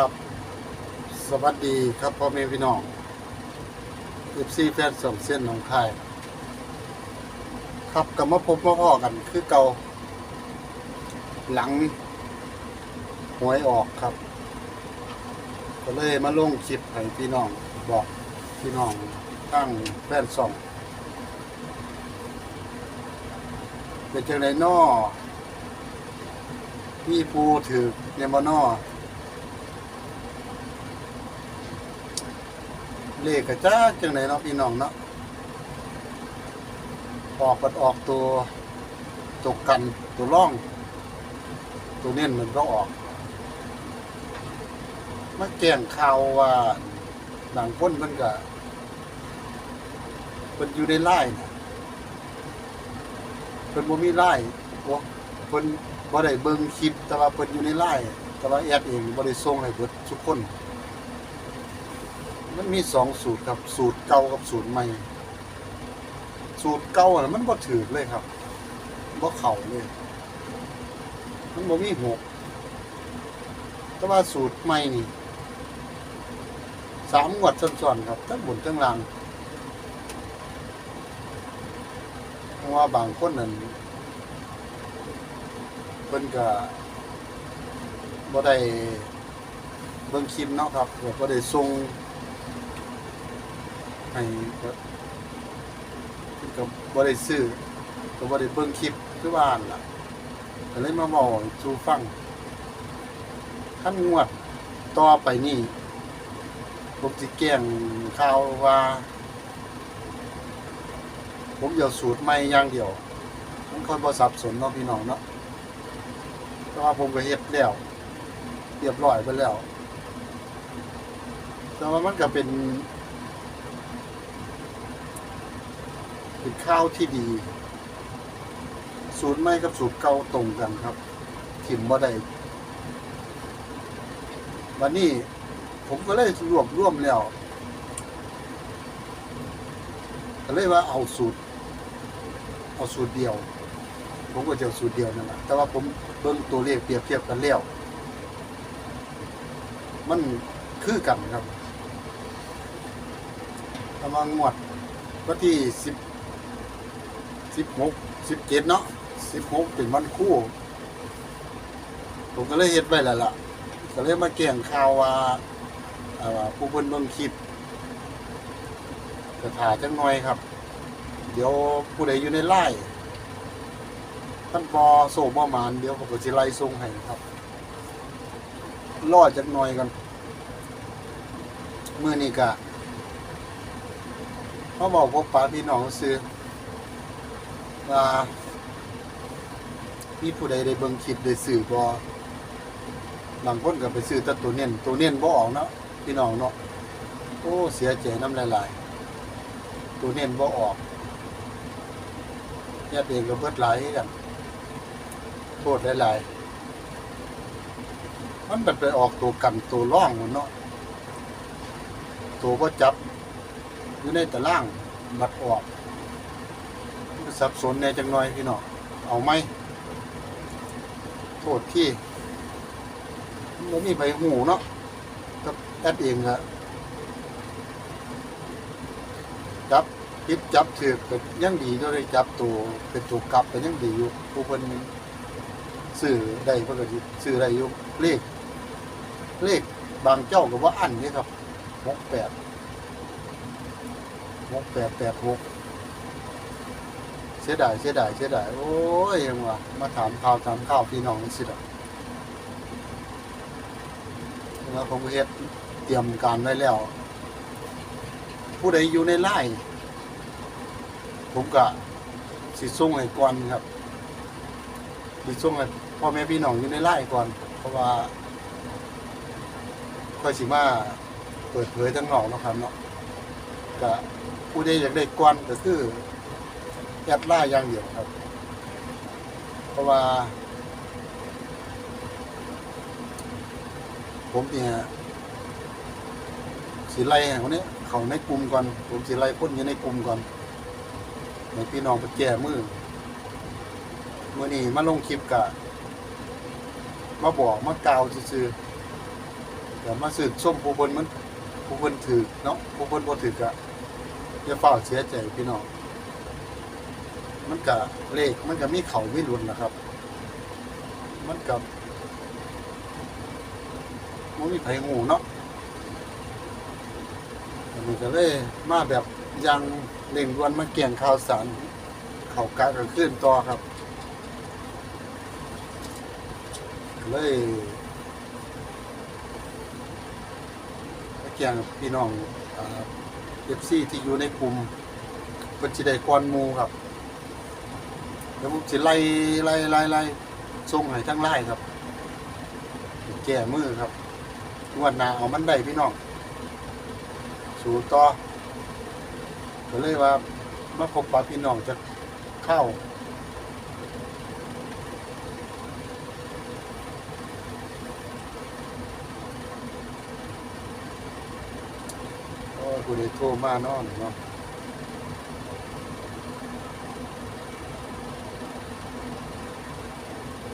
ครับ สวัสดีครับพ่อแม่พี่น้องเอฟซีแฟนสองเส้นหนองคายครับกับมาพบมาพ่อกันคือเก่าหลังหวยออกครับ ก็เลยมาลงคลิปให้พี่น้องบอกพี่น้องตั้งแฟนสองเป็นจังไรนอมีผู้ถือเนมานอ เลขกระจ้าจังไหนเนาะพี่น้องเนาะออกกันออกตัวตกกันตัวร่อง ตัวเน้นมันก็ออกมาแจ้งข่าวว่าหลังพ้นมันก็มันอยู่ในไล่นะเพิ่นบ่มีไล่บ่เพิ่นบ่ได้เบิ่งคลิปแต่ว่าเพิ่นอยู่ในไล่แต่ว่าแอดเองบ่ได้ส่งให้เบิดทุกคน มันมีสองสูตรครับ สูตรเก่ากับสูตรใหม่ สูตรเก่าอะมันบ่ถือเลยครับบ่เข้าเลย มันบ่มีหกแต่ว่าสูตรใหม่นี่สามงวดซ้อนๆครับทั้งบนทั้งล่างเพราะว่าบางคนนั่นเพิ่นก็บ่ได้เบิ่งคลิปเนาะครับบ่ได้ส่ง ให้ก็ก็บ่ได้ซื้อก็บ่ได้เบิ่งคลิปคือว่าหั่นล่ะก็เลยมาบอกสู่ฟังขั้นงวดต่อไปนี่ผมสิแจ้งข่าวว่า ผมเดี๋ยวสูตรใหม่อย่างเดียวมันค่อยบ่สับสนเนาะพี่น้องเนาะแต่ว่าผมก็เฮ็ดแล้วเรียบร้อยไปแล้ว แต่ว่ามันก็เป็น เป็นข้าวที่ดี สูตรใหม่กับสูตรเก่าตรงกันครับถิ่มบ่ได้วันนี้ผมก็เลยรวบรวมแล้วก็เลยว่าเอาสูตร เอาสูตรเดียว ผมก็จะเอาสูตรเดียวนั่นแหละแต่ว่าผมเบิ่งตัวเลขเปรียบเทียบกันแล้วมันคือกันครับประมาณงวดวันที่สิบ สิบหกสิบเจ็ดเนาะสิบหกเป็นวันคู่ ผมก็เลยเฮ็ดไว้แล้วล่ะ ก็เลยมาแก้งข่าวว่าเอ่อผู้เงินเบิ่งคลิปก็ถ่าจังหน่อยครับ เดี๋ยวผู้ใดอยู่ในไล่ท่านบอโซ่บ่หมานเดี๋ยวผมก็สิไล่ส่งให้ครับรอดจักหน่อยกันมื้อนี้ก็เขาบอกพวกป้าพี่น้องซื้อ ว่ามีผู้ใดได้เบิ่งคลิปได้สื่อบ่บางคนก็ไปซื้อแต่ตัวเน้นตัวเน้นบ่ออกเนาะพี่น้องเนาะโอ้เสียใจน้ำหลายๆตัวเน้นบ่ออกญาติเองก็เบิดหลายกันโทษหลายๆมันแบบไปออกตัวกันตัวร่องหมดเนาะตัวบ่จับอยู่ในตารางบัดออก สับสนในจังน้อยพี่น้องเอาไหมโทษที่มันมีใบหูเนาะกับแอดเองอะจับคิดจับถือก็ยังดีก็ได้จับตัวเป็นตัวกลับก็ยังดีอยู่ผู้คนซื้อได้เพื่อก็สิซื้อได้อยู่เลข เลขบางเจ้าก็ว่าอันนี่ครับหกแปดหกแปดแปดหก เสียดายเสียดายเสียดายโอ้ยยังวะมาถามข่าวถามข่าวพี่น้องสิดอกแล้วผมเฮ็ดเตรียมการไว้แล้ว ผู้ใดอยู่ในไล่ผมก็สิส่งให้ก่อนครับสิส่งให้พ่อแม่พี่น้องอยู่ในไล่ก่อน เพราะว่าค่อยสิมาเปิดเผยทั้งนอกนะครับเนาะก็ผู้ใดอยากได้ก่อนก็คือ แอดล่าอย่างเดียวครับ เพราะว่า ผมเนี่ยสีไล่คนนี้เขาในกลุ่มก่อน ผมสีไล่คนอยู่ในกลุ่มก่อนในพี่น้องไปแก้มือเมื่อนี้มาลงคลิปกะมาบอกมากล่าวซื่อแต่มาสืบส้มผู้คนมันผู้คนถือเนาะผู้คนบ่ถือกะอย่าเฝ้าเสียใจพี่น้อง มันกะเลขมันก็มีเข่ามีหลุนนะครับ มันกับมันมีไผงูเนาะอันก็เลยมาแบบยังเร่งด่วนมาเกี่ยงข่าวสารเข่ากะกันขึ้นต่อครับ เลยมาเกี่ยงพี่น้องเอฟซีที่อยู่ในกลุ่มเพิ่นสิได้ก่อนมูครับ แล้วผมสิไล่ไล่ไล่ไล่ส่งให้ทั้งไล่ครับ แก้มือครับวดหนาเอามันได้พี่น้องสูต่อก็เลยว่ามาพบปะพี่น้องจะเข้าโอ้กูได้โทรมานอนเนาะ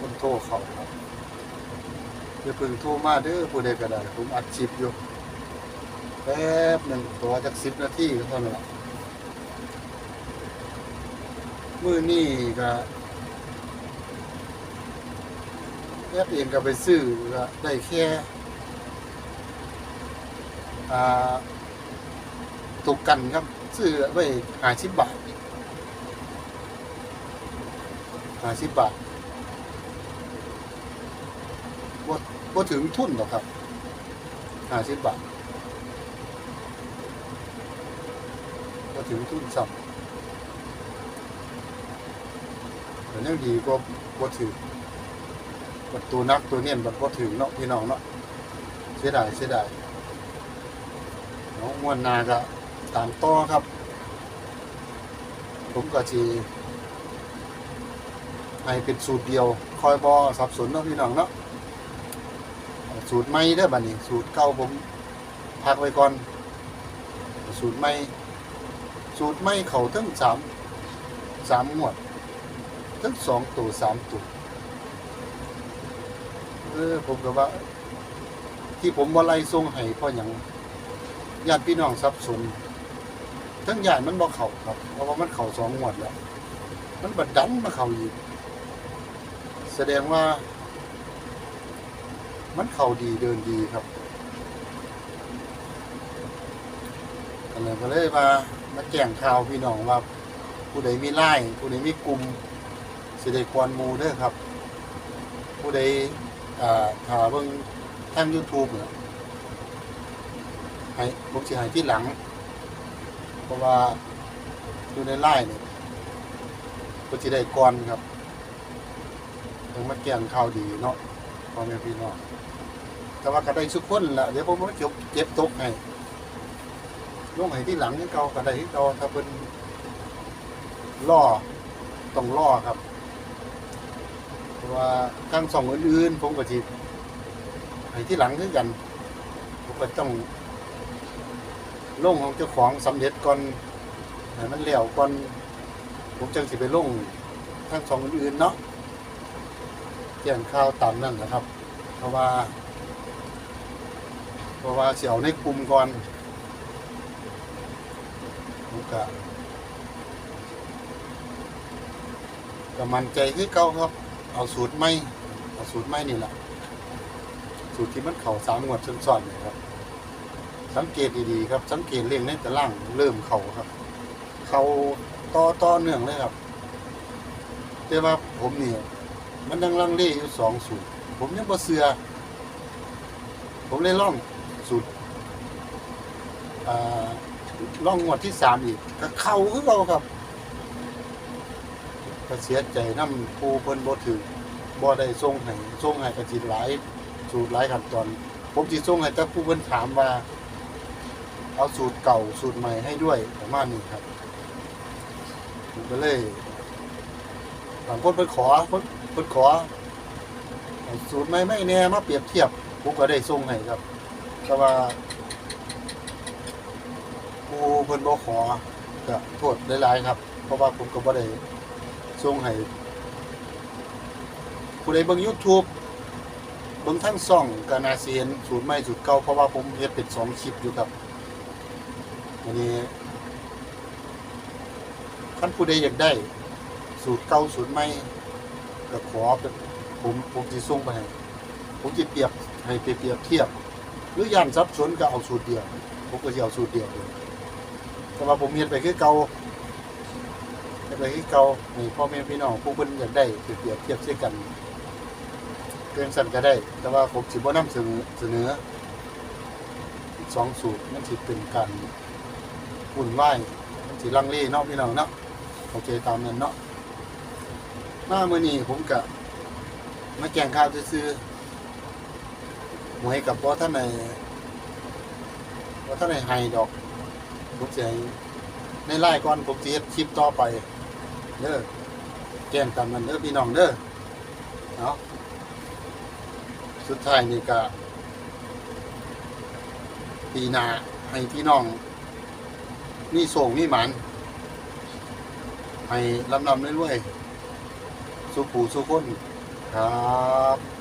คน โทรเขาครับอย่าเพิ่งโทรมาเด้อผู้ใดก็ได้ผมอัดคลิปอยู่แป๊บหนึ่งตัวจากสิบนาทีก็เท่านั้นละมือนี่ก็แป๊บเองก็ไปซื้อก็ได้แค่อ่าถูกกันครับ ซื้อไว้หาสิบบาทหาสิบบาท บ่ถึงทุนหรอกครับหาสิบบาทบ่ถึงทุนสับแต่ยังดีกว่าบ่ถึงประตูนักตัวเนียนบัดบ่ถึงเนาะพี่น้องเนาะเสียดายเสียดายน้องมวนนาก็ตามต่อครับ ผมก็จีให้เป็นสูตรเดียว คอยบอสับสนเนาะพี่น้องเนาะ สูตรใหม่ได้อบัดนี้ สูตรเก่าผมพักไว้ก่อน สูตรใหม่สูตรใหม่เขาทั้งสามสามหมวด ทั้งสองตัวสามตัวเออผมก็ว่า ที่ผมว่าไล่ส่งให้เพราะอย่างญาติพี่น้องสับสนทั้งญาติมันบอกเข่าครับ เพราะว่ามันเข่าสองงวดแล้ว มันบัดดันมาเข่าอีกแสดงว่า มันเข่าดีเดินดีครับก็เลยก็เลยมามาแจ้งข่าวพี่น้องว่า ผู้ใดมีไล่ผู้ใดมีกลุ่มสิได้ควรมูเด้อครับ ผู้ใดอ่าถ้าเบิ่งทาง YouTube เนี่ยให้ผมสิให้ที่หลัง เพราะว่าอยู่ในไล่เนี่ยก็จะได้ก่อนครับถึงมาแกงข้าวดีเนาะพ่อแม่พี่น้อง แต่ว่าก็ได้สุกคนละเดี๋ยวผมมาเก็บเก็บตกให้ลงให้ที่หลังนี่เกาก็ได้ที่เกาถ้าเป็นล่อต้องล่อครับเพราะว่าทั้งสองอื่นๆผมก็จีให้ที่หลังคือกันผมก็ต้องลงของเจ้าของสำเร็จก่อนให้มันแล้วก่อนผมจังสิไปลงทั้งสองอื่นๆเนาะแจ้งข่าวตามนั่นนะครับ เพราะว่า เพราะว่าเสียวในกลุ่มก่อนผมก็ก็มันใจคือเก่าครับ เอาสูตรไม่เอาสูตรไม่นี่แหละสูตรที่มันเข่าสามงวดซ้อนๆนี่ครับ สังเกตดีๆครับ สังเกตเรียงในตารางเริ่มเข่าครับ เข่าต่อต่อเนื่องเลยครับแต่ว่าผมเนี่ยมันยังลังเลอยู่สองสูตรผมยังบ่เสือ ผมเลยล่อง สูตรอ่าล่องงวดที่สามอีกก็เข้าคือเราครับก็เสียใจน้ำปูเพิ่นบ่ถือบ่ได้ส่งให้ส่งให้กระจิตหลายสูตรหลายขั้นตอน ผมสิส่งให้แต่ผู้เพิ่นถามว่า เอาสูตรเก่าสูตรใหม่ให้ด้วยประมาณนี้ครับผมก็เลยบางคนเพิ่นขอเพิ่นเพิ่นขอสูตรใหม่ไม่แน่มาเปรียบเทียบผมก็ได้ส่งให้ครับ แต่ว่าผู้เพิ่นบ่ขอก็โทษหลายๆครับ เพราะว่าผมก็บ่ได้ส่งให้ผู้ใดเบิ่ง YouTube เบิ่งทั้งซ่องก็น่าสิเห็นสูตรใหม่สูตรเก่าเพราะว่าผมเฮ็ดเป็นสองคลิปอยู่ครับวันนี้ท่านผู้ใดอยากได้ สูตรเก่าสูตรใหม่ก็ขอเป็นผมผมสิส่งไปให้ผมสิเปรียบให้ไปเปรียบเทียบ หรือย่านสับสนก็เอาสูตรเดียว ผมก็สิเอาสูตรเดียวเลยแต่ว่าผมเฮ็ดไปคือเก่าไปคือเก่าให้พ่อแม่พี่น้องผู้เพิ่นอยากได้เปรียบเทียบใส่กันเกินสั่นก็ได้ แต่ว่าผมสิบ่นำเสนอเสนอสองสูตรมันสิเป็นการวุ่นวายมันสิลังเลเนาะพี่น้องเนาะโอเคตามนั้นเนาะมามื้อนี้ผมก็มาแกงข้าวซื่อ หวยกับบ่ท่านในบ่ท่านในให้ดอกผมสิให้ในไลน์ก่อนผมเฮ็ดคลิปต่อไปเด้อแจ้งตามนั้นเด้อพี่น้องเด้อเนาะสุดท้ายนี่ก็ปีนาให้พี่น้องมีโศกมีหมันให้ลำลำเรื่อยๆสู้ผู้สู้คนครับ